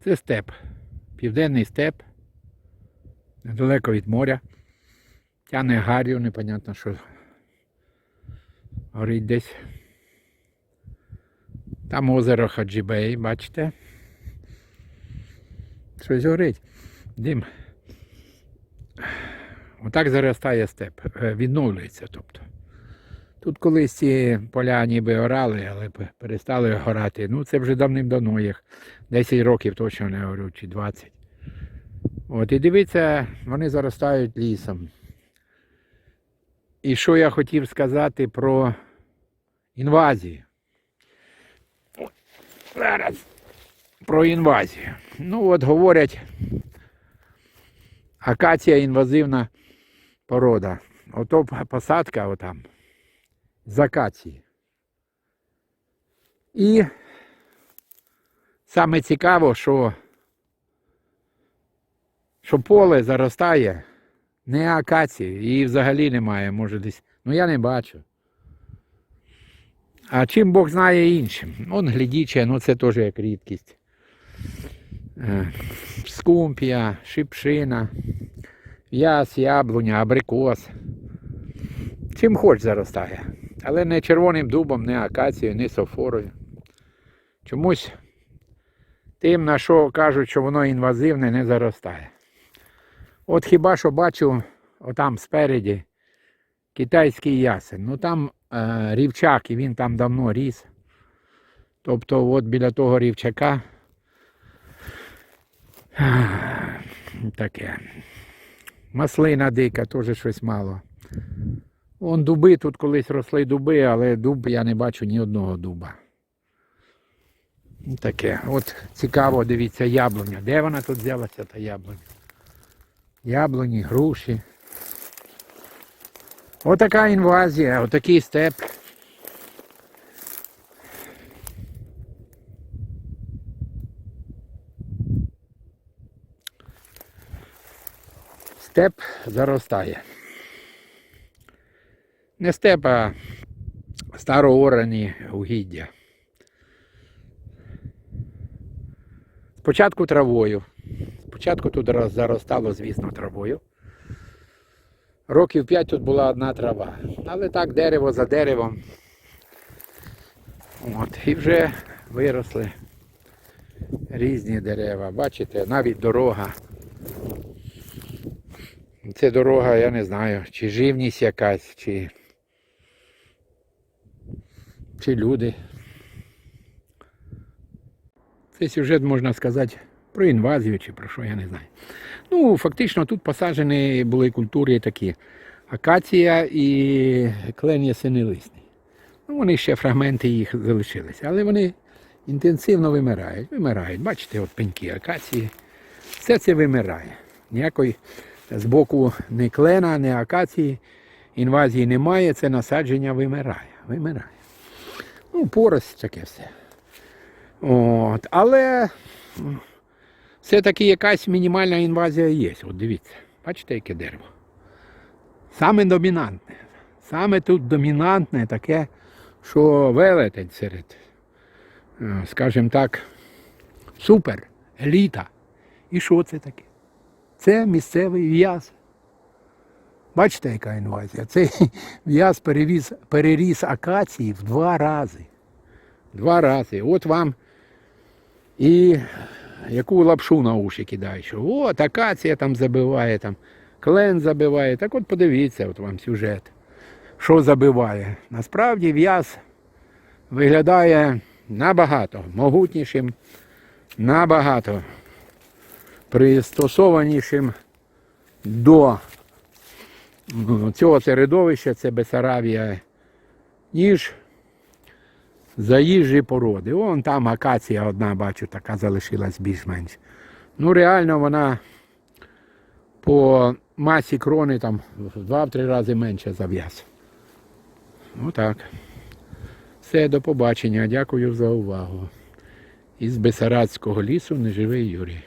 Це степ. Південний степ. Недалеко від моря. Тяне гарю, непонятно що. Горить десь. Там озеро Хаджібей, бачите? Щось горить. Дим. Отак заростає степ. Е, Відновлюється, тобто. Тут колись ці поля ніби орали, але перестали горати. Ну, це вже давним-давно їх. 10 років точно не говорю, чи 20. От, і дивіться, вони заростають лісом. І що я хотів сказати про інвазію. Зараз про інвазію. Ну, от говорять, акація інвазивна порода. Ото посадка отам з. І саме цікаво, що, що поле заростає не акації, її взагалі немає, може десь. Ну я не бачу. А чим Бог знає іншим? Он глядіче, ну це теж як рідкість. Е, Скумпія, шипшина, в'яз, яблуня, абрикос. Чим хоч заростає. Але не червоним дубом, не акацією, не софорою. Чомусь тим, на що кажуть, що воно інвазивне, не заростає. От хіба що бачу отам спереді китайський ясень. Ну там е, рівчак, і він там давно ріс. Тобто, от біля того рівчака таке. Маслина дика, теж щось мало. Вон дуби, тут колись росли дуби, але дуб я не бачу ні одного дуба. Таке. От цікаво, дивіться, яблуня. Де вона тут взялася, та яблуня? Яблуні, груші. Отака інвазія, отакий степ. Степ заростає. Не степ, а староорані угіддя. Спочатку травою. Спочатку тут заростало, звісно, травою. Років п'ять тут була одна трава. Але так дерево за деревом. От, і вже виросли різні дерева. Бачите, навіть дорога. Це дорога, я не знаю, чи живність якась, чи, чи люди. Це сюжет, можна сказати, про інвазію чи про що, я не знаю. Ну, фактично тут посаджені були культури такі акація і клен ясенилисний. Ну, вони ще фрагменти їх залишилися, але вони інтенсивно вимирають. Вимирають. Бачите, от пеньки акації. Все це вимирає. Ніякої з боку не клена, не акації. Інвазії немає, це насадження вимирає. Вимирає. Ну, порость таке все. От. Але все-таки якась мінімальна інвазія є. От дивіться, бачите, яке дерево. Саме домінантне. Саме тут домінантне таке, що велетень серед, е, скажімо так, супер, еліта. І що це таке? Це місцевий в'яз. Бачите, яка інвазія? Цей в'яз перевіз, переріс акації в два рази. Два рази. От вам і яку лапшу на уші кидає, що от акація там забиває, там клен забиває. Так от подивіться, от вам сюжет. Що забиває. Насправді в'яз виглядає набагато могутнішим, набагато пристосованішим до цього середовища, це Бесарабія, ніж заїжджі породи. Вон там акація одна, бачу, така залишилась більш-менш. Ну, реально вона по масі крони там в два-три рази менше за в'яз. Ну так. Все, до побачення. Дякую за увагу. Із Бесарадського лісу неживий Юрій.